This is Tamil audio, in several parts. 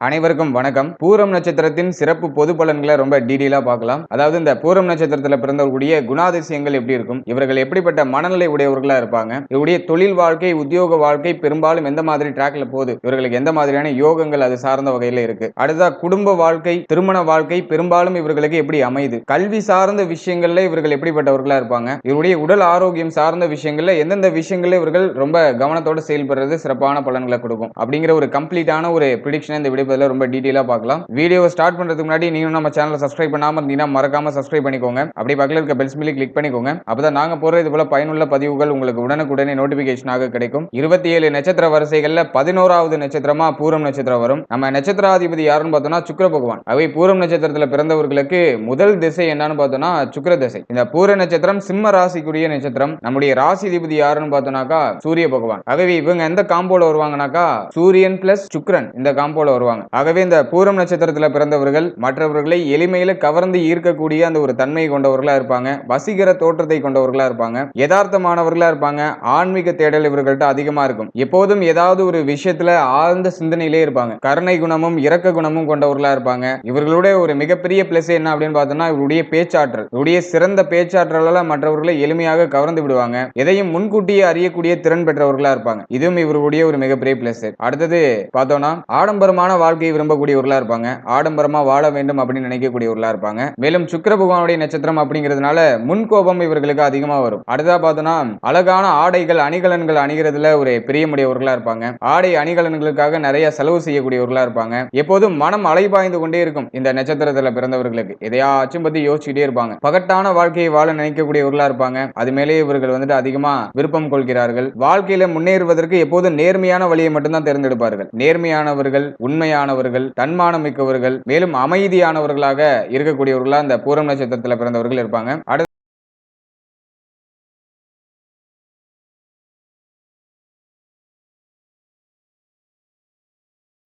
அனைவருக்கும் வணக்கம். பூரம் நட்சத்திரத்தின் சிறப்பு பொது பலன்களை ரொம்ப டீடெயிலா பார்க்கலாம். அதாவது இந்த பூரம் நட்சத்திரத்துல பிறந்தவர்களுடைய குணாதிசயங்கள் எப்படி இருக்கும்? இவர்கள் எப்படிப்பட்ட மனநிலை உடையவர்களா இருப்பாங்க? இவருடைய தொழில் வாழ்க்கை உத்தியோக வாழ்க்கை பெரும்பாலும் எந்த மாதிரி டிராக்ல போகுது? இவர்களுக்கு எந்த மாதிரியான யோகங்கள் அது சார்ந்த வகையில இருக்கு? அடுத்தா குடும்ப வாழ்க்கை திருமண வாழ்க்கை பெரும்பாலும் இவர்களுக்கு எப்படி அமையுது? கல்வி சார்ந்த விஷயங்கள்ல இவர்கள் எப்படிப்பட்டவர்களா இருப்பாங்க? இவருடைய உடல் ஆரோக்கியம் சார்ந்த விஷயங்கள்ல எந்தெந்த விஷயங்கள்ல இவர்கள் ரொம்ப கவனத்தோட செயல்படுறது சிறப்பான பலன்களை கொடுக்கும்? அப்படிங்கிற ஒரு கம்ப்ளீட்டான ஒரு ப்ரிடிக்ஷன் இந்த விடைபதில ரொம்ப டீட்டெயிலாக பார்க்கலாம். வீடியோவை ஸ்டார்ட் பண்ணுறதுக்கு முன்னாடி நீங்க நம்ம சேனலை சப்ஸ்கிரைப் பண்ணாமல் இருந்தீங்கன்னா மறக்காம சப்ஸ்கிரைப் பண்ணிக்கோங்க. அப்படி பக்கத்தில் இருக்க பெல்ஸ் மில்லி கிளிக் பண்ணிக்கோங்க. அப்பதான் நாங்கள் போகிற இது போல பயனுள்ள பதிவுகள் உங்களுக்கு உடனுக்குடனே நோட்டிபிகேஷனாக கிடைக்கும். இருபத்தி ஏழு நட்சத்திர வரிசைகளில் பதினோராவது நட்சத்திரமா பூரம் நட்சத்திரம் வரும். நம்ம நட்சத்திராதிபதி யாருன்னு பார்த்தோம்னா சுக்கர பகவான். அவை பூரம் நட்சத்திரத்தில் பிறந்தவர்களுக்கு முதல் திசை என்னன்னு பார்த்தோம்னா சுக்கர திசை. இந்த பூர நட்சத்திரம் சிம்ம ராசிக்குரிய நட்சத்திரம். நம்முடைய ராசி அதிபதி யாருன்னு பார்த்தோம்னாக்கா சூரிய பகவான். ஆகவே இவங்க எந்த காம்போல வருவாங்கனாக்கா சூரியன் பிளஸ் சுக்ரன் இந்த காம்போல வருவாங்க. ஆகவே இந்த பூரம் நட்சத்திரத்தில் பிறந்தவர்கள் மற்றவர்களை எளிமையில கவர்ந்து ஈர்க்கக்கூடிய அந்த ஒரு தன்மை கொண்டவர்களா இருப்பாங்க. வசீகர தோற்றத்தை கொண்டவர்களா இருப்பாங்க. யதார்த்தமானவர்களா இருப்பாங்க. ஆன்மீக தேடல் இவர்கள்ட்ட அதிகமா இருக்கும். எப்போதும் ஏதாவது ஒரு விஷயத்துல ஆழ்ந்த சிந்தனையிலே இருப்பாங்க. கருணை குணமும் இரக்க குணமும் கொண்டவர்களா இருப்பாங்க. இவர்களுடைய ஒரு மிகப்பெரிய பிளஸ் என்ன அப்படின்னு பார்த்தோம்னா இவருடைய பேச்சாற்றல். இவருடைய சிறந்த பேச்சாற்றலால மற்றவர்களை எளிமையாக கவர்ந்து விடுவாங்க. எதையும் முன்கூட்டியே அறியக்கூடிய திறன் பெற்றவர்களா இருப்பாங்க. இதுவும் இவருடைய ஒரு மிகப்பெரிய பிளஸ் அடுத்தது பார்த்தோம்னா ஆடம்பரமான வாழ்க்கையை விரும்பக்கூடியவர்களா இருப்பாங்க. ஆடம்பரமா வாழ வேண்டும் அப்படின்னு நினைக்கக்கூடியவர்களா இருப்பாங்க. மேலும் சுக்கர பகவானுடைய நட்சத்திரம் அப்படிங்கிறதுனால முன்கோபம் இவர்களுக்கு அதிகமா வரும். அடுத்தா பார்த்தோம்னா அழகான ஆடைகள் அணிகலன்கள் அணிகிறதுல ஒரு பிரியமுடையவர்களா இருப்பாங்க. ஆடை அணிகலன்களுக்காக நிறைய செலவு செய்யக்கூடியவர்களா இருப்பாங்க. எப்போதும் மனம் அலைபாய்ந்து கொண்டே இருக்கும் இந்த நட்சத்திரத்துல பிறந்தவர்களுக்கு. எதையாச்சும் பத்தி யோசிச்சுட்டே இருப்பாங்க. பகட்டான வாழ்க்கையை வாழ நினைக்கக்கூடியவர்களா இருப்பாங்க. அது மேலே இவர்கள் வந்துட்டு அதிகமா விருப்பம் கொள்கிறார்கள். வாழ்க்கையில முன்னேறுவதற்கு எப்போதும் நேர்மையான வழியை மட்டும்தான் தேர்ந்தெடுப்பார்கள். நேர்மையானவர்கள் உண்மையானவர்கள் தன்மானம் மிக்கவர்கள் மேலும் அமைதியானவர்களாக இருக்கக்கூடியவர்களாக இந்த பூரம் நட்சத்திரத்தில் பிறந்தவர்கள் இருப்பாங்க. அடுத்த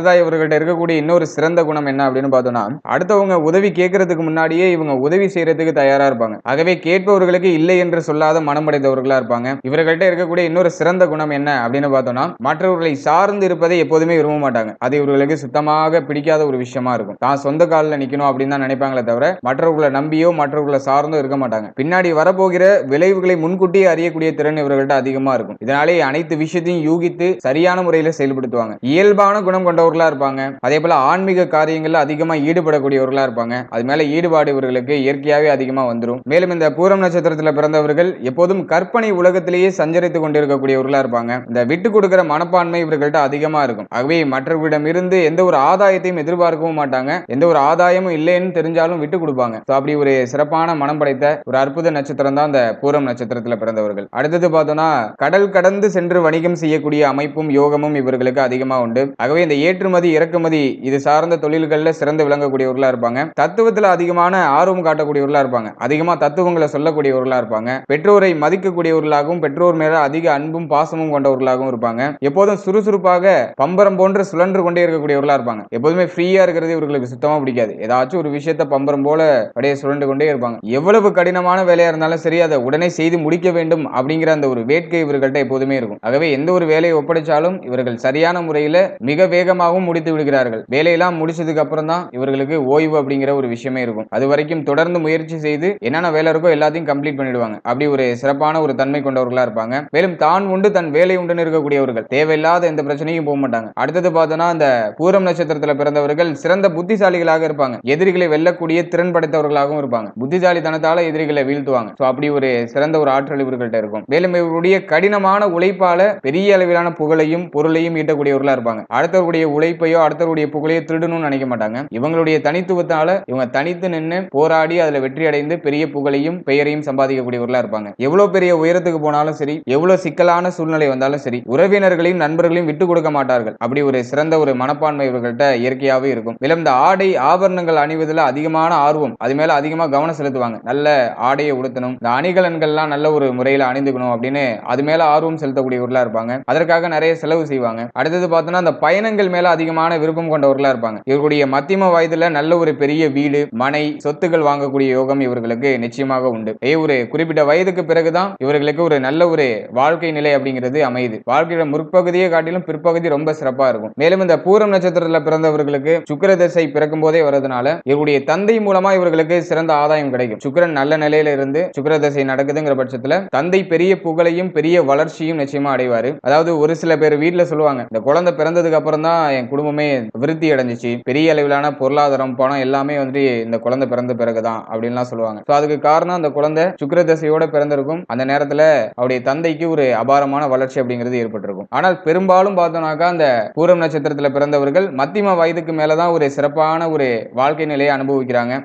அடுத்ததா இவர்கள்ட்ட இருக்கக்கூடிய இன்னொரு சிறந்த குணம் என்ன அப்படின்னு பார்த்தோம்னா அடுத்தவங்க உதவி கேட்கறதுக்கு முன்னாடியே இவங்க உதவி செய்யறதுக்கு தயாரா இருப்பாங்க. ஆகவே கேட்பவர்களுக்கு இல்லை என்று சொல்லாத மனமடைந்தவர்களா இருப்பாங்க. இவர்கள்ட்ட இருக்கக்கூடிய இன்னொரு சிறந்த குணம் என்ன அப்படின்னு பார்த்தோம்னா மற்றவர்களை சார்ந்து இருப்பதை எப்போதுமே விரும்ப மாட்டாங்க. அது இவர்களுக்கு சுத்தமாக பிடிக்காத ஒரு விஷயமா இருக்கும். தான் சொந்த காலில் நிக்கணும் அப்படின்னு தான் நினைப்பாங்களே தவிர மற்றவர்களை நம்பியோ மற்றவர்களை சார்ந்தோ இருக்க மாட்டாங்க. பின்னாடி வரப்போகிற விளைவுகளை முன்கூட்டியே அறியக்கூடிய திறன் இவர்கள்ட்ட அதிகமா இருக்கும். இதனாலே அனைத்து விஷயத்தையும் யூகித்து சரியான முறையில் செயல்படுத்துவாங்க. இயல்பான குணம் கொண்டவர்களா இருப்பாங்க. அதே போல் ஆன்மீக காரியங்களில் அதிகமா ஈடுபடக்கூடியவர்களாக இருப்பாங்க. அது மேலே ஈடுபாடு இவர்களுக்கு இயற்கையாகவே அதிகமா வந்துடும் மேலும் இந்த பூரம் நட்சத்திரத்தில் பிறந்தவர்கள் எப்போதும் கற்பனை உலகத்திலேயே சஞ்சரித்து கொண்டிருக்கக்கூடியவர்களாக இருப்பாங்க. இந்த விட்டு கொடுக்கிற மனப்பான்மை இவர்கள்ட்ட அதிகமா இருக்கும். ஆகவே மற்றவர்களிடம் இருந்து எந்த ஒரு ஆதாயத்தையும் எதிர்பார்க்கவும் மாட்டாங்க. எந்த ஒரு ஆதாயமும் இல்லைன்னு தெரிஞ்சாலும் விட்டு கொடுப்பாங்க. ஸோ அப்படி ஒரு சிறப்பான மனம் படைத்த ஒரு அற்புத நட்சத்திரம் தான் இந்த பூரம் நட்சத்திரத்தில் பிறந்தவர்கள். அடுத்தது பார்த்தோம்னா கடல் கடந்து சென்று வணிகம் செய்யக்கூடிய அமைப்பும் யோகமும் இவர்களுக்கு அதிகமா உண்டு. ஆகவே இந்த ஏற்றுமதி இறக்குமதி இது சார்ந்த தொழில்களில் சிறந்து விளங்கக்கூடியவர்களா இருப்பாங்க. தத்துவத்தில் அதிகமான ஆர்வம் காட்டக்கூடியவர்களா இருப்பாங்க. அதிகமா தத்துவங்களை சொல்லக்கூடியவர்களா இருப்பாங்க. பெற்றோரை மதிக்கக்கூடியவர்களாகவும் பெற்றோர் மேல அதிக அன்பும் பாசமும் கொண்டவர்களாகவும் இருப்பாங்க. எப்போதும் சுறுசுறுப்பாக பம்பரம் போன்று சுழன்று கொண்டே இருக்கக்கூடியவர்களா இருப்பாங்க. எப்போதுமே ஃப்ரீயா இருக்கிறது இவர்களுக்கு சுத்தமா பிடிக்காது. ஏதாச்சும் ஒரு விஷயத்த பம்பரம் போல அப்படியே சுழண்டு கொண்டே இருப்பாங்க. எவ்வளவு கடினமான வேலையா இருந்தாலும் சரி அதை உடனே செய்து முடிக்க வேண்டும் அப்படிங்கிற அந்த ஒரு வேட்கை இவர்கள்ட்ட எப்போதுமே இருக்கும். ஆகவே எந்த ஒரு வேலையை ஒப்படைச்சாலும் இவர்கள் சரியான முறையில் மிக வேகமாக வேகமாகவும் முடித்து விடுகிறார்கள். வேலையெல்லாம் முடிச்சதுக்கு அப்புறம் தான் இவர்களுக்கு ஓய்வு அப்படிங்கிற ஒரு விஷயமே இருக்கும். அது வரைக்கும் தொடர்ந்து முயற்சி செய்து என்னென்ன வேலை இருக்கோ எல்லாத்தையும் கம்ப்ளீட் பண்ணிடுவாங்க. அப்படி ஒரு சிறப்பான ஒரு தன்மை கொண்டவர்களா இருப்பாங்க. மேலும் தான் உண்டு தன் வேலை உண்டுன்னு இருக்கக்கூடியவர்கள். தேவையில்லாத எந்த பிரச்சனையும் போக மாட்டாங்க. அடுத்தது பார்த்தோன்னா அந்த பூரம் நட்சத்திரத்துல பிறந்தவர்கள் சிறந்த புத்திசாலிகளாக இருப்பாங்க. எதிரிகளை வெல்லக்கூடிய திறன் படைத்தவர்களாகவும் இருப்பாங்க. புத்திசாலித்தனத்தால எதிரிகளை வீழ்த்துவாங்க. சோ அப்படி ஒரு சிறந்த ஒரு ஆற்றல் இவர்கள்ட்ட இருக்கும். மேலும் இவருடைய கடினமான உழைப்பால பெரிய அளவிலான புகழையும் பொருளையும் ஈட்டக்கூடியவர்களா இருப்பாங்க. அடுத்தவர்களுடைய உழைப்பையோ அடுத்தவருடைய புகழையோ திருடணும்னு நினைக்க மாட்டாங்க. இவங்களுடைய தனித்துவத்தால இவங்க தனித்து நின்று போராடி அதுல வெற்றி அடைந்து பெரிய புகழையும் பெயரையும் சம்பாதிக்கக்கூடியவர்களா இருப்பாங்க. எவ்வளவு பெரிய உயரத்துக்கு போனாலும் சரி எவ்வளவு சிக்கலான சூழ்நிலை வந்தாலும் சரி உறவினர்களையும் நண்பர்களையும் விட்டு கொடுக்க மாட்டார்கள். அப்படி ஒரு சிறந்த ஒரு மனப்பான்மை இவர்கள்ட்ட இயற்கையாகவே இருக்கும். மேலும் இந்த ஆடை ஆபரணங்கள் அணிவதில் அதிகமான ஆர்வம் அது மேல அதிகமா கவனம் செலுத்துவாங்க. நல்ல ஆடையை உடுத்தணும் இந்த அணிகலன்கள்லாம் நல்ல ஒரு முறையில அணிந்துக்கணும் அப்படின்னு அது மேல ஆர்வம் செலுத்தக்கூடியவர்களா இருப்பாங்க. அதற்காக நிறைய செலவு செய்வாங்க. அடுத்தது பார்த்தோம்னா அந்த பயணங்கள் மேல மேல அதிகமான விருப்பம் கொண்டவர்களா இருப்பாங்க. இவர்களுடைய மத்தியம வயதுல நல்ல ஒரு பெரிய வீடு மனை சொத்துக்கள் வாங்கக்கூடிய யோகம் இவர்களுக்கு நிச்சயமாக உண்டு. ஏ ஒரு குறிப்பிட்ட வயதுக்கு பிறகுதான் இவர்களுக்கு ஒரு நல்ல ஒரு வாழ்க்கை நிலை அப்படிங்கிறது அமையுது. வாழ்க்கையோட முற்பகுதியை காட்டிலும் பிற்பகுதி ரொம்ப சிறப்பா இருக்கும். மேலும் இந்த பூரம் நட்சத்திரத்துல பிறந்தவர்களுக்கு சுக்கிர தசை பிறக்கும் போதே வர்றதுனால இவருடைய தந்தை மூலமா இவர்களுக்கு சிறந்த ஆதாயம் கிடைக்கும். சுக்கிரன் நல்ல நிலையில இருந்து சுக்கர தசை நடக்குதுங்கிற பட்சத்துல தந்தை பெரிய புகழையும் பெரிய வளர்ச்சியும் நிச்சயமா அடைவாரு. அதாவது ஒரு சில பேர் வீட்டுல சொல்லுவாங்க இந்த குழந்தை பிறந்ததுக்கு அப்புறம் தான் என் குடும்பமே விருத்தி அடைஞ்சிச்சு. பெரிய அளவிலான பொருளாதாரம் பணம் எல்லாமே வந்து இந்த குழந்தை பிறந்த பிறகுதான் அப்படின்லாம் சொல்லுவாங்க. ஸோ அதுக்கு காரணம் அந்த குழந்தை சுக்கர தசையோட பிறந்திருக்கும். அந்த நேரத்துல அவருடைய தந்தைக்கு ஒரு அபாரமான வளர்ச்சி அப்படிங்கிறது ஏற்பட்டிருக்கும். ஆனால் பெரும்பாலும் பார்த்தோம்னாக்கா அந்த பூரம் நட்சத்திரத்துல பிறந்தவர்கள் மத்தியம வயதுக்கு மேலதான் ஒரு சிறப்பான ஒரு வாழ்க்கை நிலையை அனுபவிக்கிறாங்க.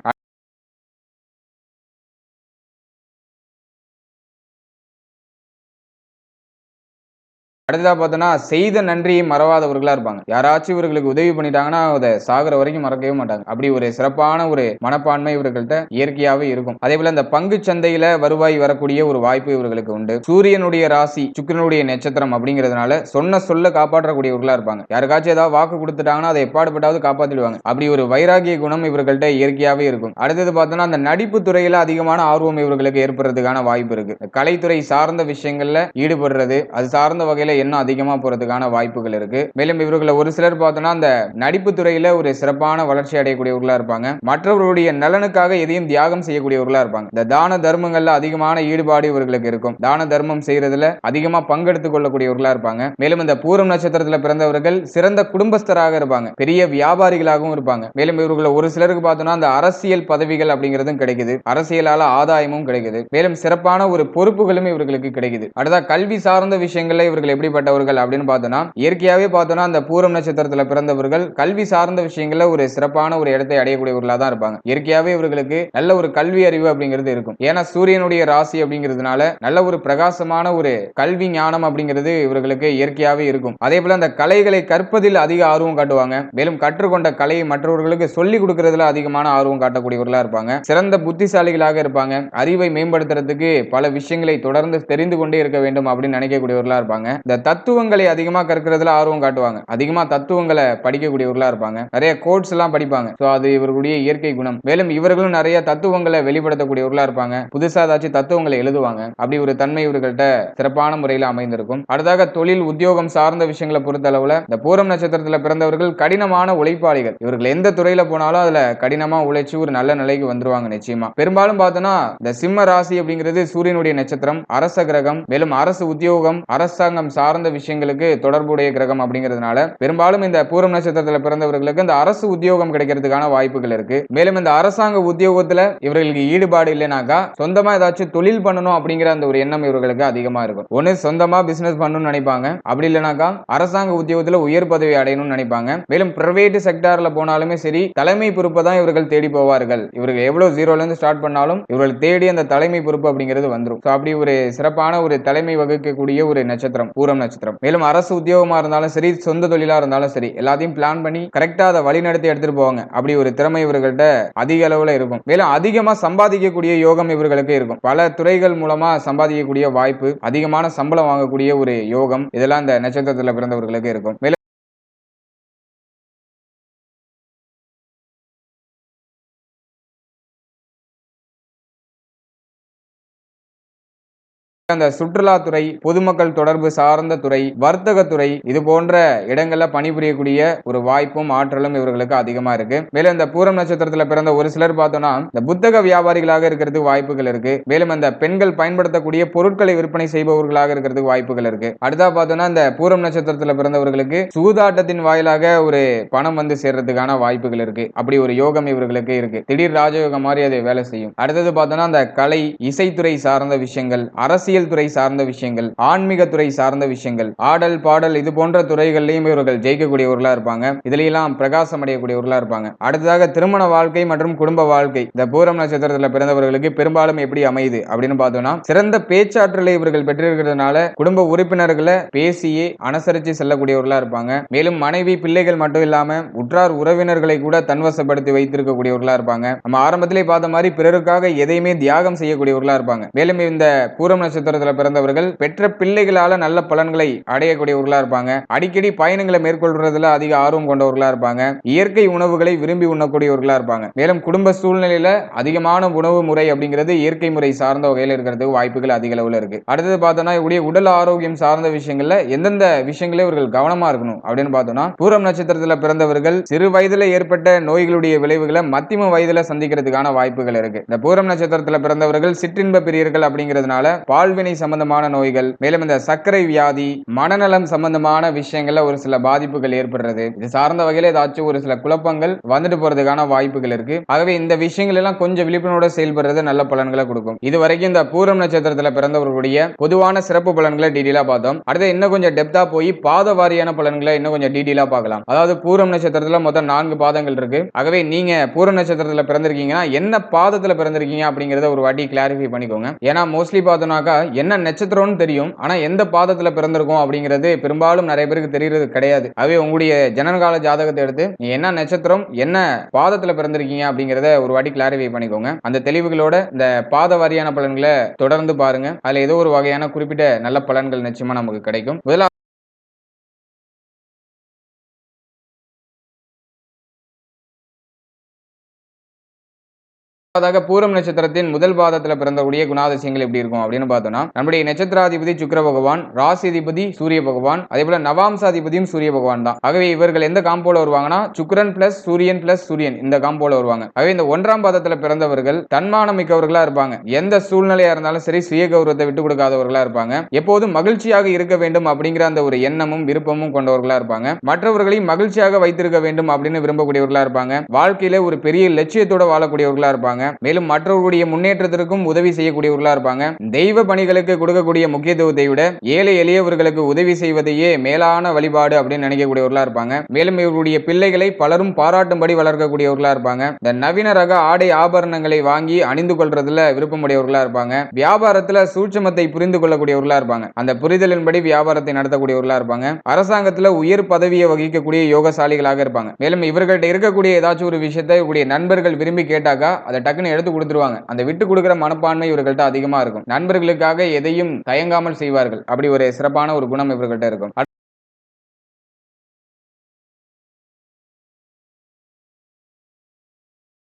அடுத்ததா பார்த்தோன்னா செய்த நன்றியை மறவாதவர்களாக இருப்பாங்க. யாராச்சும் இவர்களுக்கு உதவி பண்ணிட்டாங்கன்னா அதை சாகுற வரைக்கும் மறக்கவே மாட்டாங்க. அப்படி ஒரு சிறப்பான ஒரு மனப்பான்மை இவர்கள்ட்ட இயற்கையாகவே இருக்கும். அதே போல இந்த பங்கு சந்தையில வருவாய் வரக்கூடிய ஒரு வாய்ப்பு இவர்களுக்கு உண்டு. சூரியனுடைய ராசி சுக்கிரனுடைய நட்சத்திரம் அப்படிங்கிறதுனால சொன்ன சொல்ல காப்பாற்றக்கூடியவர்களா இருப்பாங்க. யாருக்காச்சும் ஏதாவது வாக்கு கொடுத்துட்டாங்கன்னா அதை எப்பாடுபட்டாவது காப்பாத்திடுவாங்க. அப்படி ஒரு வைராகிய குணம் இவர்கள்ட்ட இயற்கையாகவே இருக்கும். அடுத்தது பார்த்தோன்னா அந்த நடிப்பு துறையில அதிகமான ஆர்வம் இவர்களுக்கு ஏற்படுறதுக்கான வாய்ப்பு இருக்கு. கலைத்துறை சார்ந்த விஷயங்கள்ல ஈடுபடுறது அது சார்ந்த வகையில இன்னும் அதிகமாக போகிறதுக்கான வாய்ப்புகள் இருக்கு. மேலும் இவர்களை ஒரு சிலர் பார்த்தோன்னா அந்த நடிப்பு துறையில ஒரு சிறப்பான வளர்ச்சி அடையக்கூடியவர்களா இருப்பாங்க. மற்றவர்களுடைய நலனுக்காக எதையும் தியாகம் செய்யக்கூடியவர்களா இருப்பாங்க. இந்த தான தர்மங்கள்ல அதிகமான ஈடுபாடு இவர்களுக்கு இருக்கும். தான தர்மம் செய்யறதுல அதிகமா பங்கெடுத்துக் கொள்ளக்கூடியவர்களா இருப்பாங்க. மேலும் இந்த பூரம் நட்சத்திரத்துல பிறந்தவர்கள் சிறந்த குடும்பஸ்தராக இருப்பாங்க. பெரிய வியாபாரிகளாகவும் இருப்பாங்க. மேலும் இவர்களை ஒரு சிலருக்கு பார்த்தோம்னா அந்த அரசியல் பதவிகள் அப்படிங்கிறதும் கிடைக்குது. அரசியலால ஆதாயமும் கிடைக்குது. மேலும் சிறப்பான ஒரு பொறுப்புகளும் இவர்களுக்கு கிடைக்குது. அடுத்தா கல்வி சார்ந்த விஷயங்கள்ல இவர்கள் எப்படி எப்படிப்பட்டவர்கள் அப்படின்னு பார்த்தோம்னா இயற்கையாகவே பார்த்தோம்னா அந்த பூரம் நட்சத்திரத்தில் பிறந்தவர்கள் கல்வி சார்ந்த விஷயங்கள ஒரு சிறப்பான ஒரு இடத்தை அடையக்கூடியவர்களாக தான் இருப்பாங்க. இயற்கையாகவே இவர்களுக்கு நல்ல ஒரு கல்வி அறிவு அப்படிங்கிறது இருக்கும். ஏன்னா சூரியனுடைய ராசி அப்படிங்கிறதுனால நல்ல ஒரு பிரகாசமான ஒரு கல்வி ஞானம் அப்படிங்கிறது இவர்களுக்கு இயற்கையாகவே இருக்கும். அதே போல அந்த கலைகளை கற்பதில் அதிக ஆர்வம் காட்டுவாங்க. மேலும் கற்றுக்கொண்ட கலையை மற்றவர்களுக்கு சொல்லிக் கொடுக்கறதுல அதிகமான ஆர்வம் காட்டக்கூடியவர்களாக இருப்பாங்க. சிறந்த புத்திசாலிகளாக இருப்பாங்க. அறிவை மேம்படுத்துறதுக்கு பல விஷயங்களை தொடர்ந்து தெரிந்து கொண்டே இருக்க வேண்டும் அப்படின்னு நினைக்கக்கூடியவர்களாக இருப்பாங்க. இந்த தத்துவங்களை அதிகமா கற்கிறதுல ஆர்வம் காட்டுவாங்க. அதிகமா தத்துவங்களை படிக்கக்கூடியவர்களா இருப்பாங்க. நிறைய கோட்ஸ் எல்லாம் படிப்பாங்க. ஸோ அது இவர்களுடைய இயற்கை குணம். மேலும் இவர்களும் நிறைய தத்துவங்களை வெளிப்படுத்தக்கூடியவர்களா இருப்பாங்க. புதுசா ஏதாச்சும் தத்துவங்களை எழுதுவாங்க. அப்படி ஒரு தன்மை இவர்கள்ட்ட சிறப்பான முறையில் அமைந்திருக்கும். அடுத்தாக தொழில் உத்தியோகம் சார்ந்த விஷயங்களை பொறுத்த அளவுல இந்த பூரம் நட்சத்திரத்துல பிறந்தவர்கள் கடினமான உழைப்பாளிகள். இவர்கள் எந்த துறையில போனாலும் அதுல கடினமா உழைச்சு ஒரு நல்ல நிலைக்கு வந்துருவாங்க நிச்சயமா. பெரும்பாலும் பார்த்தோம்னா இந்த சிம்ம ராசி அப்படிங்கிறது சூரியனுடைய நட்சத்திரம் அரச கிரகம் மேலும் அரசு உத்தியோகம் அரசாங்கம் சார்ந்த விஷயங்களுக்கு தொடர்புடைய கிரகம் அப்படிங்கிறதுனால பெரும்பாலும் இந்த பூரம் நட்சத்திரத்துல பிறந்தவர்களுக்கு இந்த அரசு உத்தியோகம் கிடைக்கிறதுக்கான வாய்ப்புகள் இருக்கு. மேலும் இந்த அரசாங்க உத்தியோகத்துல இவர்களுக்கு ஈடுபாடு இல்லைனாக்கா சொந்தமா ஏதாச்சும் தொழில் பண்ணணும் அப்படிங்கிற அந்த ஒரு எண்ணம் இவர்களுக்கு அதிகமா இருக்கும். ஒண்ணு சொந்தமா பிசினஸ் பண்ணணும்னு நினைப்பாங்க. அப்படி இல்லைனாக்கா அரசாங்க உத்தியோகத்துல உயர் பதவி அடையணும்னு நினைப்பாங்க. மேலும் பிரைவேட் செக்டார்ல போனாலுமே சரி தலைமை பொறுப்பை தான் இவர்கள் தேடி போவார்கள். இவர்கள் எவ்வளவு ஜீரோல இருந்து ஸ்டார்ட் பண்ணாலும் இவர்கள் தேடி அந்த தலைமை பொறுப்பு அப்படிங்கிறது வந்துடும் அப்படி ஒரு சிறப்பான ஒரு தலைமை வகுக்கக்கூடிய ஒரு நட்சத்திரம் பூரம் நட்சத்திரம் மேலும் அரசு உத்தியோகமா இருந்தாலும் சரி சொந்த தொழிலா இருந்தாலும் சரி எல்லாத்தையும் பிளான் பண்ணி கரெக்டா அதை வழி நடத்தி எடுத்துட்டு போவாங்க. அப்படி ஒரு திறமை இவர்கள்ட்ட அதிக அளவுல இருக்கும். மேலும் அதிகமா சம்பாதிக்கக்கூடிய யோகம் இவர்களுக்கு இருக்கும். பல துறைகள் மூலமா சம்பாதிக்கக்கூடிய வாய்ப்பு அதிகமான சம்பளம் வாங்கக்கூடிய ஒரு யோகம் இதெல்லாம் இந்த நட்சத்திரத்துல பிறந்தவர்களுக்கு இருக்கும். மேலும் அந்த சுற்றுலாத்துறை பொதுமக்கள் தொடர்பு சார்ந்த துறை வர்த்தகத்துறை இது போன்ற இடங்கள்ல பணிபுரியக்கூடிய ஒரு வாய்ப்பும் ஆற்றலும் இவர்களுக்கு அதிகமா இருக்கு. மேலும் இந்த பூரம் நட்சத்திரத்துல பிறந்த ஒரு சிலர் பார்த்தோம்னா இந்த புத்தக வியாபாரிகளாக இருக்கிறதுக்கு வாய்ப்புகள் இருக்கு. மேலும் அந்த பெண்கள் பயன்படுத்தக்கூடிய பொருட்களை விற்பனை செய்பவர்களாக இருக்கிறதுக்கு வாய்ப்புகள் இருக்கு. அடுத்தா பார்த்தோம்னா இந்த பூரம் நட்சத்திரத்துல பிறந்தவர்களுக்கு சூதாட்டத்தின் வாயிலாக ஒரு பணம் வந்து சேர்றதுக்கான வாய்ப்புகள் இருக்கு. அப்படி ஒரு யோகம் இவர்களுக்கு இருக்கு. திடீர் ராஜயோகம் மாதிரி அதை வேலை செய்யும். அடுத்தது பார்த்தோம்னா அந்த கலை இசைத்துறை சார்ந்த விஷயங்கள் அரசியல் துறை சார்ந்த விஷயங்கள் ஆன்மீக துறை சார்ந்த விஷயங்கள் ஆடல் பாடல் இது போன்ற துறைகள்லையும் இவர்கள் ஜெயிக்கக்கூடியவர்களா இருப்பாங்க. இதுலெல்லாம் பிரகாசம் அடையக்கூடியவர்களா இருப்பாங்க. அடுத்ததாக திருமண வாழ்க்கை மற்றும் குடும்ப வாழ்க்கை. இந்த பூரம் நட்சத்திரத்தில் பிறந்தவர்களுக்கு பெரும்பாலும் எப்படி அமையுது அப்படின்னு பார்த்தோம்னா சிறந்த பேச்சாற்றலை இவர்கள் பெற்றிருக்கிறதுனால குடும்ப உறுப்பினர்களை பேசியே அனுசரித்து செல்லக்கூடியவர்களா இருப்பாங்க. மேலும் மனைவி பிள்ளைகள் மட்டும் இல்லாம உற்றார் உறவினர்களை கூட தன்வசப்படுத்தி வைத்திருக்கக்கூடியவர்களா இருப்பாங்க. நம்ம ஆரம்பத்திலே பார்த்த மாதிரி பிறருக்காக எதையுமே தியாகம் செய்யக்கூடியவர்களா இருப்பாங்க. மேலும் இந்த பூரம் நட்சத்திர நட்சத்திரத்துல பிறந்தவர்கள் பெற்ற பிள்ளைகளால நல்ல பலன்களை அடையக்கூடியவர்களா இருப்பாங்க. அடிக்கடி பயணங்களை மேற்கொள்றதுல அதிக ஆர்வம் கொண்டவர்களா இருப்பாங்க. இயற்கை உணவுகளை விரும்பி உண்ணக்கூடியவர்களா இருப்பாங்க. மேலும் குடும்ப சூழ்நிலையில அதிகமான உணவு முறை அப்படிங்கிறது இயற்கை முறை சார்ந்த வகையில் இருக்கிறதுக்கு வாய்ப்புகள் அதிக அளவுல இருக்கு. அடுத்தது பார்த்தோம்னா இவருடைய உடல் ஆரோக்கியம் சார்ந்த விஷயங்கள்ல எந்தெந்த விஷயங்களே இவர்கள் கவனமா இருக்கணும் அப்படின்னு பார்த்தோம்னா பூரம் நட்சத்திரத்துல பிறந்தவர்கள் சிறு வயதுல ஏற்பட்ட நோய்களுடைய விளைவுகளை மத்தியம வயதுல சந்திக்கிறதுக்கான வாய்ப்புகள் இருக்கு. இந்த பூரம் நட்சத்திரத்துல பிறந்தவர்கள் சிற்றின்ப பிரியர்கள் அப்படிங்கிறதுனால பால் பால்வினை சம்பந்தமான நோய்கள் மேலும் இந்த சர்க்கரை வியாதி மனநலம் சம்பந்தமான விஷயங்கள்ல ஒரு சில பாதிப்புகள் ஏற்படுறது. இது சார்ந்த வகையில ஏதாச்சும் ஒரு சில குழப்பங்கள் வந்துட்டு போறதுக்கான வாய்ப்புகள் இருக்கு. ஆகவே இந்த விஷயங்கள் எல்லாம் கொஞ்சம் விழிப்புணர்வோட செயல்படுறது நல்ல பலன்களை கொடுக்கும். இது வரைக்கும் இந்த பூரம் நட்சத்திரத்துல பிறந்தவர்களுடைய பொதுவான சிறப்பு பலன்களை டீடெயிலா பார்த்தோம். அடுத்து இன்னும் கொஞ்சம் டெப்தா போய் பாத வாரியான பலன்களை இன்னும் கொஞ்சம் டீடெயிலா பார்க்கலாம். அதாவது பூரம் நட்சத்திரத்துல மொத்தம் நான்கு பாதங்கள் இருக்கு. ஆகவே நீங்க பூரம் நட்சத்திரத்துல பிறந்திருக்கீங்கன்னா என்ன பாதத்துல பிறந்திருக்கீங்க அப்படிங்கறத ஒரு வாட்டி கிளாரிஃபை பண்ணிக்கோங்க. ஏன்னா மோஸ்ட்லி பார்த்தோம்னாக்கா என்ன நட்சத்திரம்னு தெரியும் ஆனா எந்த பாதத்துல பிறந்திருக்கும் அப்படிங்கிறது பெரும்பாலும் நிறைய பேருக்கு தெரியறது கிடையாது. ஆகவே உங்களுடைய ஜனனகால ஜாதகத்தை எடுத்து நீ என்ன நட்சத்திரம் என்ன பாதத்துல பிறந்திருக்கீங்க அப்படிங்கறத ஒரு வாட்டி கிளாரிஃபை பண்ணிக்கோங்க. அந்த தெளிவுகளோட இந்த பாத வாரியான பலன்களை தொடர்ந்து பாருங்க. அதுல ஏதோ ஒரு வகையான குறிப்பிட்ட நல்ல பலன்கள் நிச்சயமா நமக்கு கிடைக்கும். முதல்ல அதாக பூரம் நட்சத்திரத்தின் முதல் பாதத்தில் பிறந்தக்கூடிய குணாதிசயங்கள் எப்படி இருக்கும் அப்படின்னு பார்த்தோம்னா நம்முடைய நட்சத்திராதிபதி சுக்கர பகவான் ராசிதிபதி சூரிய பகவான் அதே போல நவாம்சாதிபதியும் சூரிய பகவான் தான். ஆகவே இவர்கள் எந்த காம்போல வருவாங்கன்னா சுக்கரன் பிளஸ் சூரியன் பிளஸ் சூரியன் இந்த காம்போல வருவாங்க. ஆகவே இந்த ஒன்றாம் பாதத்தில் பிறந்தவர்கள் தன்மானம் மிக்கவர்களா இருப்பாங்க. எந்த சூழ்நிலையா இருந்தாலும் சரி சுய கௌரவத்தை விட்டு கொடுக்காதவர்களா இருப்பாங்க. எப்போதும் மகிழ்ச்சியாக இருக்க வேண்டும் அப்படிங்கிற அந்த ஒரு எண்ணமும் விருப்பமும் கொண்டவர்களா இருப்பாங்க. மற்றவர்களையும் மகிழ்ச்சியாக வைத்திருக்க வேண்டும் அப்படின்னு விரும்பக்கூடியவர்களா இருப்பாங்க. வாழ்க்கையில ஒரு பெரிய லட்சியத்தோட வாழக்கூடியவர்களா இருப்பாங்க. மேலும் மற்றவர்களுடைய முன்னேற்றத்திற்கும் உதவி செய்யக்கூடியவர்களா இருப்பாங்க. தெய்வ பணிகளுக்கு கொடுக்கக்கூடிய முக்கியத்துவத்தை விட ஏழை எளியவர்களுக்கு உதவி செய்வதையே மேலான வழிபாடு அப்படின்னு நினைக்கக்கூடியவர்களா இருப்பாங்க. மேலும் இவருடைய பிள்ளைகளை பலரும் பாராட்டும்படி வளர்க்கக்கூடியவர்களா இருப்பாங்க. இந்த நவீன ரக ஆடை ஆபரணங்களை வாங்கி அணிந்து கொள்றதுல விருப்பமுடையவர்களா இருப்பாங்க. வியாபாரத்துல சூட்சமத்தை புரிந்து கொள்ளக்கூடியவர்களா இருப்பாங்க. அந்த புரிதலின்படி வியாபாரத்தை நடத்தக்கூடியவர்களா இருப்பாங்க. அரசாங்கத்துல உயர் பதவியை வகிக்கக்கூடிய யோகசாலிகளாக இருப்பாங்க. மேலும் இவர்கள்ட்ட இருக்கக்கூடிய ஏதாச்சும் ஒரு விஷயத்தை இவருடைய நண்பர்கள் விரும்பி கேட்டாக்கா அதை டக்குன்னு எடுத்து கொடுத்துருவாங்க. அந்த விட்டு கொடுக்கிற மனப்பான்மை இவர்கள்ட்ட அதிகமா இருக்கும். நண்பர்களுக்காக எதையும் தயங்காமல் செய்வார்கள். அப்படி ஒரு சிறப்பான ஒரு குணம் இவர்கள்ட்ட இருக்கும்.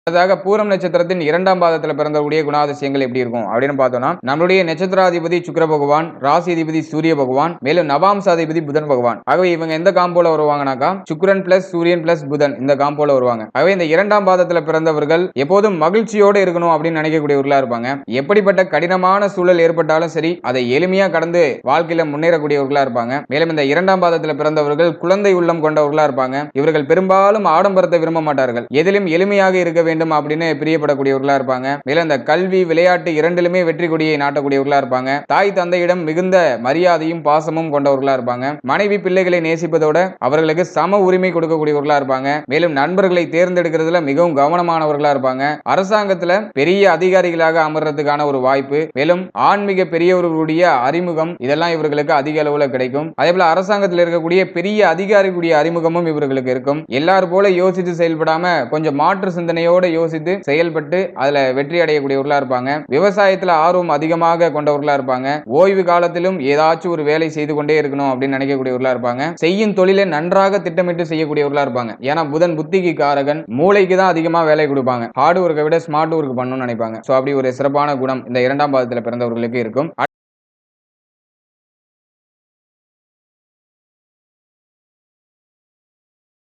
அதாக பூரம் நட்சத்திரத்தின் இரண்டாம் பாதத்தில் பிறந்தக்கூடிய குணாதிசயங்கள் எப்படி இருக்கும்? அப்படின்னு பார்த்தோம்னா நம்மளுடைய நட்சத்திராதிபதி சுக்கர பகவான் ராசி அதிபதி சூரிய பகவான் மேலும் நவாம்சாதிபதி புதன் பகவான். ஆகவே இவங்க எந்த காம்போல வருவாங்கனாக்கா சுக்கரன் பிளஸ் சூரியன் பிளஸ் புதன் இந்த காம்போல வருவாங்க. ஆகவே இந்த இரண்டாம் பாதத்தில் பிறந்தவர்கள் எப்போதும் மகிழ்ச்சியோடு இருக்கணும் அப்படின்னு நினைக்கக்கூடியவர்களா இருப்பாங்க. எப்படிப்பட்ட கடினமான சூழல் ஏற்பட்டாலும் சரி அதை எளிமையா கடந்து வாழ்க்கையில முன்னேறக்கூடியவர்களா இருப்பாங்க. மேலும் இந்த இரண்டாம் பாதத்தில் பிறந்தவர்கள் குழந்தை உள்ளம் கொண்டவர்களா இருப்பாங்க. இவர்கள் பெரும்பாலும் ஆடம்பரத்தை விரும்ப மாட்டார்கள். எதிலும் எளிமையாக இருக்க வேண்டும் அப்படின்னு பிரியப்படக்கூடியவர்களா இருப்பாங்க. மேலும் இந்த கல்வி விளையாட்டு இரண்டிலுமே வெற்றி கொடியை நாட்டக்கூடியவர்களா இருப்பாங்க. தாய் தந்தையிடம் மிகுந்த மரியாதையும் பாசமும் கொண்டவர்களா இருப்பாங்க. மனைவி பிள்ளைகளை நேசிப்பதோட அவர்களுக்கு சம உரிமை கொடுக்கக்கூடியவர்களா இருப்பாங்க. மேலும் நண்பர்களை தேர்ந்தெடுக்கிறதுல மிகவும் கவனமானவர்களா இருப்பாங்க. அரசாங்கத்துல பெரிய அதிகாரிகளாக அமர்றதுக்கான ஒரு வாய்ப்பு. மேலும் ஆன்மீக பெரியவர்களுடைய அறிமுகம் இதெல்லாம் இவர்களுக்கு அதிக அளவுல கிடைக்கும். அதே போல அரசாங்கத்தில் இருக்கக்கூடிய பெரிய அதிகாரிகளுடைய அறிமுகமும் இவர்களுக்கு இருக்கும். எல்லாரும் போல யோசித்து செயல்படாம கொஞ்சம் மாற்று சிந்தனையோடு யோசித்து செயல்பட்டு அதுல வெற்றி அடையக்கூடியவர்களா இருப்பாங்க. விவசாயத்துல ஆர்வம் அதிகமாக கொண்டவர்களா இருப்பாங்க. ஓய்வு காலத்திலும் ஏதாச்சும் ஒரு வேலை செய்து கொண்டே இருக்கணும் அப்படின்னு நினைக்கக்கூடியவர்களா இருப்பாங்க. செய்யும் தொழிலை நன்றாக திட்டமிட்டு செய்யக்கூடியவர்களா இருப்பாங்க. ஏன்னா புதன் புத்திக்கு காரகன். மூளைக்கு தான் அதிகமா வேலை கொடுப்பாங்க. ஹார்ட் ஒர்க்கை விட ஸ்மார்ட் ஒர்க் பண்ணணும்னு நினைப்பாங்க. ஸோ அப்படி ஒரு சிறப்பான குணம் இந்த இரண்டாம் பாதத்தில் பிறந்தவர்களுக்கு இருக்கும்.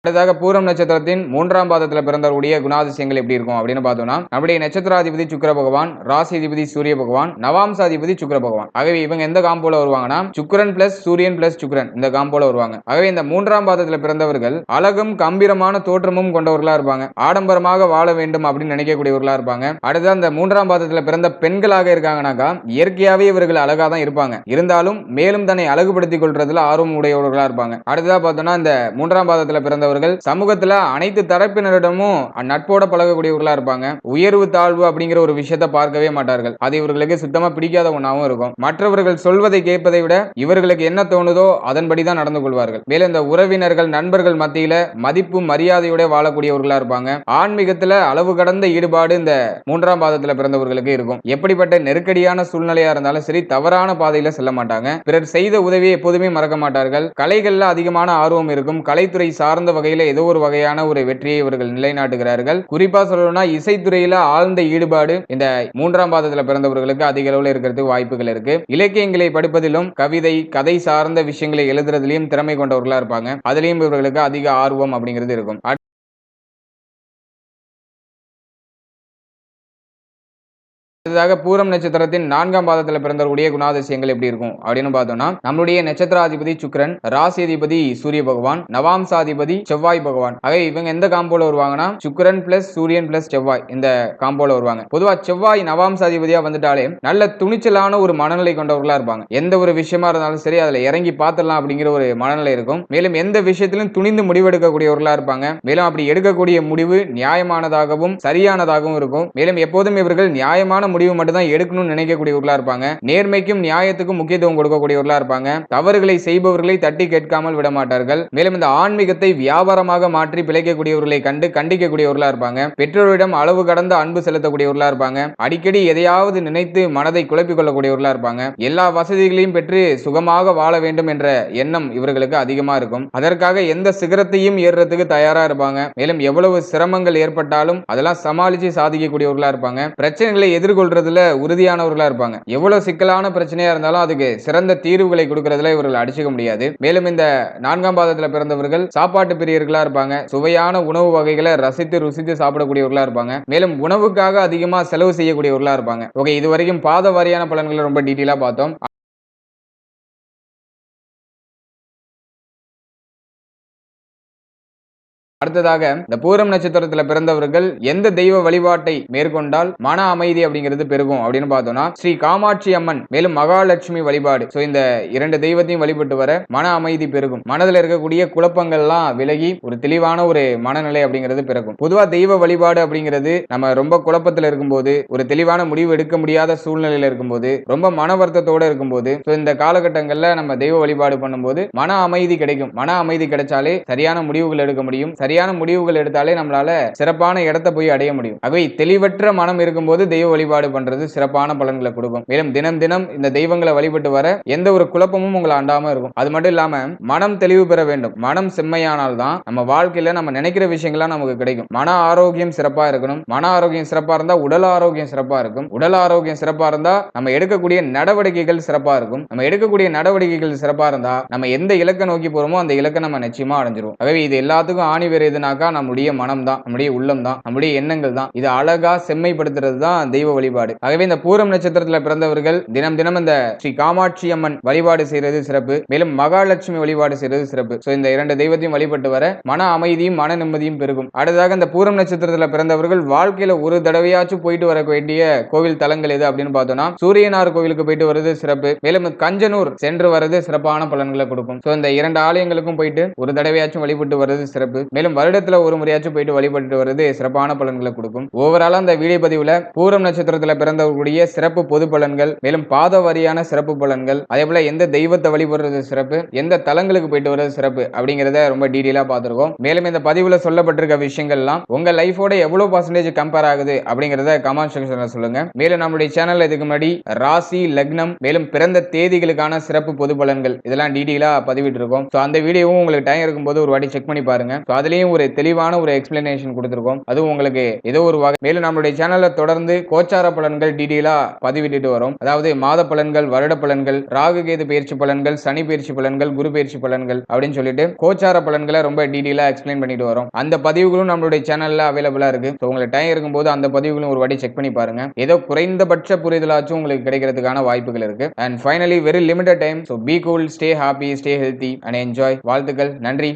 அடுத்ததாக பூரம் நட்சத்திரத்தின் மூன்றாம் பாதத்தில் பிறந்தவருடைய குணாதிசயங்கள் எப்படி இருக்கும் அப்படின்னு பார்த்தோம்னா நம்முடைய நட்சத்திராதிபதி சுக்கர பகவான் ராசிதிபதி சூரிய பகவான் நவாம்சாதிபதி சுக்கர பகவான். ஆகவே இவங்க எந்த காம்போல வருவாங்கன்னா சுக்கரன் பிளஸ் சூரியன் பிளஸ் சுக்கரன் இந்த காம்போல வருவாங்க. ஆகவே இந்த மூன்றாம் பாதத்தில் பிறந்தவர்கள் அழகும் கம்பீரமான தோற்றமும் கொண்டவர்களா இருப்பாங்க. ஆடம்பரமாக வாழ வேண்டும் அப்படின்னு நினைக்கக்கூடியவர்களா இருப்பாங்க. அடுத்து அந்த மூன்றாம் பாதத்தில் பிறந்த பெண்களாக இருக்காங்கனாக்கா இயற்கையாவே இவர்கள் அழகா தான் இருப்பாங்க. இருந்தாலும் மேலும் தன்னை அழகுபடுத்திக் கொள்றதுல ஆர்வம் உடையவர்களா இருப்பாங்க. அடுத்ததா பார்த்தோம்னா இந்த மூன்றாம் பாதத்தில் பிறந்தவர்கள் அவர்கள் சமூகத்துல அனைத்து தரப்பினரிடமும் நட்போட பழகக்கூடியவர்களா இருப்பாங்க. உயர்வு தாழ்வு அப்படிங்கிற ஒரு விஷயத்த பார்க்கவே மாட்டார்கள். அது இவர்களுக்கு சுத்தமா பிடிக்காத ஒன்றாவும் இருக்கும். மற்றவர்கள் சொல்வதை கேட்பதை விட இவர்களுக்கு என்ன தோணுதோ அதன்படி தான் நடந்து கொள்வார்கள். மேலும் இந்த உறவினர்கள் நண்பர்கள் மத்தியில மதிப்பு மரியாதையோட வாழக்கூடியவர்களா இருப்பாங்க. ஆன்மீகத்துல அளவு கடந்த ஈடுபாடு இந்த மூன்றாம் பாதத்துல பிறந்தவர்களுக்கு இருக்கும். எப்படிப்பட்ட நெருக்கடியான சூழ்நிலையா இருந்தாலும் சரி தவறான பாதையில செல்ல மாட்டாங்க. பிறர் செய்த உதவியை எப்போதுமே மறக்க மாட்டார்கள். கலைகள்ல அதிகமான ஆர்வம் இருக்கும். கலைத்துறை சார்ந்த வகை வகையில ஏதோ ஒரு வகையான ஒரு வெற்றியை இவர்கள் நிலைநாட்டுகிறார்கள். குறிப்பா சொல்லணும்னா இசைத்துறையில ஆழ்ந்த ஈடுபாடு இந்த மூன்றாம் பாதத்துல பிறந்தவர்களுக்கு அதிக அளவில் இருக்கிறதுக்கு வாய்ப்புகள் இருக்கு. இலக்கியங்களை படிப்பதிலும் கவிதை கதை சார்ந்த விஷயங்களை எழுதுறதுலயும் திறமை கொண்டவர்களா இருப்பாங்க. அதுலயும் இவர்களுக்கு அதிக ஆர்வம் அப்படிங்கிறது இருக்கும். அடுத்ததாக பூரம் நட்சத்திரத்தின் நான்காம் பாதத்தில் பிறந்தவருடைய குணாதிசயங்கள் எப்படி இருக்கும்? அப்படின்னு பார்த்தோம்னா நம்மளுடைய நட்சத்திராதிபதி சுக்கரன் ராசிதிபதி சூரிய பகவான் நவாம்சாதிபதி செவ்வாய் பகவான். ஆக இவங்க எந்த காம்போல வருவாங்கன்னா சுக்கரன் பிளஸ் சூரியன் பிளஸ் செவ்வாய் இந்த காம்போல வருவாங்க. பொதுவா செவ்வாய் நவாம்சாதிபதியா வந்துட்டாலே நல்ல துணிச்சலான ஒரு மனநிலை கொண்டவர்களா இருப்பாங்க. எந்த ஒரு விஷயமா இருந்தாலும் சரி அதுல இறங்கி பார்த்துடலாம் அப்படிங்கிற ஒரு மனநிலை இருக்கும். மேலும் எந்த விஷயத்திலும் துணிந்து முடிவெடுக்கக்கூடியவர்களா இருப்பாங்க. மேலும் அப்படி எடுக்கக்கூடிய முடிவு நியாயமானதாகவும் சரியானதாகவும் இருக்கும். மேலும் எப்போதும் இவர்கள் நியாயமான முடிவு மட்டும்தான் எடுக்கணும்னு நினைக்கக்கூடியவர்களா இருப்பாங்க. நேர்மைக்கும் நியாயத்துக்கும் முக்கியத்துவம் கொடுக்கக்கூடியவர்களா இருப்பாங்க. தவறுகளை செய்பவர்களை தட்டி கேட்காமல் விட மாட்டார்கள். மேலும் இந்த ஆன்மீகத்தை வியாபாரமாக மாற்றி பிழைக்கக்கூடியவர்களை கண்டு கண்டிக்கக்கூடியவர்களா இருப்பாங்க. பெற்றோரிடம் அளவு கடந்த அன்பு செலுத்தக்கூடியவர்களா இருப்பாங்க. அடிக்கடி எதையாவது நினைத்து மனதை குழப்பிக் கொள்ளக்கூடியவர்களா இருப்பாங்க. எல்லா வசதிகளையும் பெற்று சுகமாக வாழ வேண்டும் என்ற எண்ணம் இவர்களுக்கு அதிகமா இருக்கும். அதற்காக எந்த சிகரத்தையும் ஏறுறதுக்கு தயாரா இருப்பாங்க. மேலும் எவ்வளவு சிரமங்கள் ஏற்பட்டாலும் அதெல்லாம் சமாளிச்சு சாதிக்கக்கூடியவர்களா இருப்பாங்க. பிரச்சனைகளை எதிர்கொள்ள கொள்றதுல உறுதியானவர்களா இருப்பாங்க. எவ்வளவு சிக்கலான பிரச்சனையா இருந்தாலும் அதுக்கு சிறந்த தீர்வுகளை கொடுக்கறதுல இவர்கள் அடிச்சுக்க முடியாது. மேலும் இந்த நான்காம் பாதத்துல பிறந்தவர்கள் சாப்பாட்டு பிரியர்களா இருப்பாங்க. சுவையான உணவு வகைகளை ரசித்து ருசித்து சாப்பிடக்கூடியவர்களா இருப்பாங்க. மேலும் உணவுக்காக அதிகமா செலவு செய்யக்கூடியவர்களா இருப்பாங்க. ஓகே இது வரைக்கும் பாத வாரியான பலன்களை ரொம்ப டீட்டெயிலா பார்த்தோம். அடுத்ததாக இந்த பூரம் நட்சத்திரத்துல பிறந்தவர்கள் எந்த தெய்வ வழிபாட்டை மேற்கொண்டால் மன அமைதி அப்படிங்கிறது பெருகும் அப்படின்னு பார்த்தோம்னா ஸ்ரீ காமாட்சி அம்மன் மேலும் மகாலட்சுமி வழிபாடு. ஸோ இந்த இரண்டு தெய்வத்தையும் வழிபட்டு வர மன அமைதி பெருகும். மனதில் இருக்கக்கூடிய குழப்பங்கள்லாம் விலகி ஒரு தெளிவான ஒரு மனநிலை அப்படிங்கிறது பிறக்கும். பொதுவா தெய்வ வழிபாடு அப்படிங்கிறது நம்ம ரொம்ப குழப்பத்தில் இருக்கும்போது ஒரு தெளிவான முடிவு எடுக்க முடியாத சூழ்நிலையில இருக்கும்போது ரொம்ப மன வருத்தத்தோட இருக்கும்போது ஸோ இந்த காலகட்டங்களில் நம்ம தெய்வ வழிபாடு பண்ணும்போது மன அமைதி கிடைக்கும். மன அமைதி கிடைச்சாலே சரியான முடிவுகள் எடுக்க முடியும் சரியான முடிவுகள் எடுத்தாலே நம்மளால சிறப்பான இடத்தை போய் அடைய முடியும். அவை தெளிவற்ற மனம் இருக்கும்போது தெய்வ வழிபாடு பண்றது சிறப்பான பலன்களை கொடுக்கும். மேலும் தினம் தினம் இந்த தெய்வங்களை வழிபட்டு வர எந்த ஒரு குழப்பமும் உங்களை அண்டாம இருக்கும். அது மட்டும் இல்லாம மனம் தெளிவு பெற வேண்டும். மனம் செம்மையானால் தான் நம்ம வாழ்க்கையில நம்ம நினைக்கிற விஷயங்கள்லாம் நமக்கு கிடைக்கும். மன ஆரோக்கியம் சிறப்பா இருக்கணும். மன ஆரோக்கியம் சிறப்பா இருந்தா உடல் ஆரோக்கியம் சிறப்பா இருக்கும். உடல் ஆரோக்கியம் சிறப்பா இருந்தா நம்ம எடுக்கக்கூடிய நடவடிக்கைகள் சிறப்பா இருக்கும். நம்ம எடுக்கக்கூடிய நடவடிக்கைகள் சிறப்பா இருந்தா நம்ம எந்த இலக்கை நோக்கி போறோமோ அந்த இலக்கை நம்ம நிச்சயமா அடைஞ்சிரும் ஆகவே இது எல்லாத்துக்கும் ஆணி வேறு எதுனாக்கா நம்முடைய மனம் தான் நம்முடைய உள்ளம் தான் நம்முடைய எண்ணங்கள் தான் இது அழகா செம்மைப்படுத்துறது தான் தெய்வ வழிபாடு. ஆகவே இந்த பூரம் நட்சத்திரத்தில் பிறந்தவர்கள் தினம் தினம் இந்த ஸ்ரீ காமாட்சி அம்மன் வழிபாடு செய்யறது சிறப்பு. மேலும் மகாலட்சுமி வழிபாடு செய்யறது சிறப்பு. ஸோ இந்த இரண்டு தெய்வத்தையும் வழிபட்டு வர மன அமைதியும் மன நிம்மதியும் பெருகும். அடுத்ததாக இந்த பூரம் நட்சத்திரத்தில் பிறந்தவர்கள் வாழ்க்கையில ஒரு தடவையாச்சும் போயிட்டு வர வேண்டிய கோவில் தலங்கள் எது அப்படின்னு பார்த்தோம்னா சூரியனார் கோவிலுக்கு போயிட்டு வருது சிறப்பு. மேலும் கஞ்சனூர் சென்று வர்றது சிறப்பான பலன்களை கொடுக்கும். ஸோ இந்த இரண்டு ஆலயங்களுக்கும் போயிட்டு ஒரு தடவையாச்சும் வழிபட்டு வர்றது சிறப்பு. மேலும் வருடத்துல ஒரு முறையாச்சும் போயிட்டு வழிபட்டு வருது சிறப்பான பலன்களை கொடுக்கும். ஓவராலா அந்த வீடியோ பதிவுல பூரம் நட்சத்திரத்துல பிறந்தவர்களுடைய சிறப்பு பொது பலன்கள் மேலும் பாத வாரியான சிறப்பு பலன்கள் அதே போல எந்த தெய்வத்தை வழிபடுறது சிறப்பு எந்த தலங்களுக்கு போயிட்டு வர்றது சிறப்பு அப்படிங்கிறத ரொம்ப டீடெயிலா பார்த்துருக்கோம். மேலும் இந்த பதிவுல சொல்லப்பட்டிருக்க விஷயங்கள்லாம் உங்க லைஃபோட எவ்வளவு பர்சன்டேஜ் கம்பேர் ஆகுது அப்படிங்கிறத கமெண்ட் செக்ஷன்ல சொல்லுங்க. மேலும் நம்மளுடைய சேனல் இதுக்கு முன்னாடி ராசி லக்னம் மேலும் பிறந்த தேதிகளுக்கான சிறப்பு பொது பலன்கள் இதெல்லாம் டீடெயிலா பதிவிட்டு இருக்கோம் ஸோ அந்த வீடியோவும் உங்களுக்கு டைம் இருக்கும்போது ஒரு வாட்டி செக் பண்ணி பாருங்க. ஸோ அதுலயும் ஒரு தெளிவான ஒரு எக்ஸ்பிளனேஷன் கொடுத்துருக்கோம். அது உங்களுக்கு ஏதோ ஒரு வகை மேலும் நம்மளுடைய சேனல்ல தொடர்ந்து கோச்சார பலன்கள் டீடெயிலா பதிவிட்டு வரும். அதாவது மாத பலன்கள் வருட பலன்கள் ராகு கேது பயிற்சி பலன்கள் சனி பயிற்சி பலன்கள் குரு பயிற்சி பலன்கள் அப்படின்னு சொல்லிட்டு கோச்சார பலன்களை ரொம்ப டீடெயிலா எக்ஸ்பிளைன் பண்ணிட்டு வரும். அந்த பதிவுகளும் நம்மளுடைய சேனல்ல அவைலபிளா இருக்கு. ஸோ உங்களுக்கு டைம் இருக்கும்போது அந்த பதிவுகளும் ஒரு வாட்டி செக் பண்ணி பாருங்க. ஏதோ குறைந்தபட்ச புரிதலாச்சும் உங்களுக்கு கிடைக்கிறதுக்கான வாய்ப்புகள் இருக்கு. And finally very limited time so be cool stay happy stay healthy and enjoy வாழ்த்துக்கள். நன்றி.